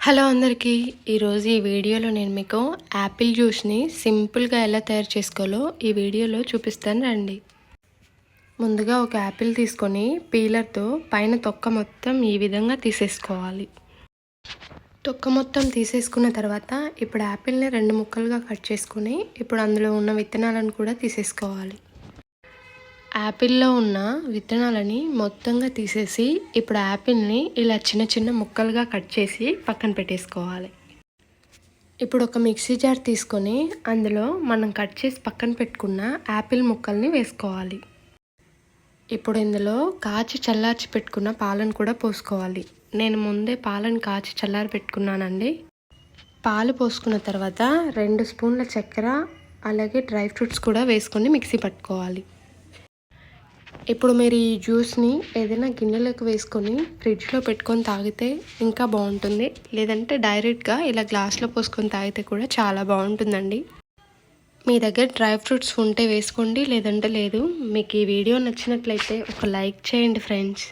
Hello అందరికీ ఈరోజు ఈ వీడియోలో నేను మీకు యాపిల్ జ్యూస్ని సింపుల్గా ఎలా తయారు చేసుకోవాలో ఈ వీడియోలో చూపిస్తాను రండి. ముందుగా ఒక యాపిల్ తీసుకొని పీలర్తో పైన తొక్క మొత్తం ఈ విధంగా తీసేసుకోవాలి. తొక్క మొత్తం తీసేసుకున్న తర్వాత ఇప్పుడు యాపిల్ని రెండు ముక్కలుగా కట్ చేసుకుని ఇప్పుడు అందులో ఉన్న విత్తనాలను కూడా తీసేసుకోవాలి. యాపిల్లో ఉన్న విత్తనాలని మొత్తంగా తీసేసి ఇప్పుడు యాపిల్ని ఇలా చిన్న చిన్న ముక్కలుగా కట్ చేసి పక్కన పెట్టేసుకోవాలి. ఇప్పుడు ఒక మిక్సీ జార్ తీసుకొని అందులో మనం కట్ చేసి పక్కన పెట్టుకున్న యాపిల్ ముక్కల్ని వేసుకోవాలి. ఇప్పుడు ఇందులో కాచి చల్లార్చి పెట్టుకున్న పాలను కూడా పోసుకోవాలి. నేను ముందే పాలను కాచి చల్లారి పెట్టుకున్నానండి. పాలు పోసుకున్న తర్వాత రెండు స్పూన్ల చక్కెర అలాగే డ్రై ఫ్రూట్స్ కూడా వేసుకొని మిక్సీ పట్టుకోవాలి. ఇప్పుడు మీరు ఈ జ్యూస్ని ఏదైనా గిన్నెలోకి వేసుకొని ఫ్రిడ్జ్లో పెట్టుకొని తాగితే ఇంకా బాగుంటుంది. లేదంటే డైరెక్ట్గా ఇలా గ్లాస్లో పోసుకొని తాగితే కూడా చాలా బాగుంటుందండి. మీ దగ్గర డ్రై ఫ్రూట్స్ ఉంటే వేసుకోండి. లేదంటే లేదు మీకు ఈ వీడియో నచ్చినట్లయితే ఒక లైక్ చేయండి ఫ్రెండ్స్.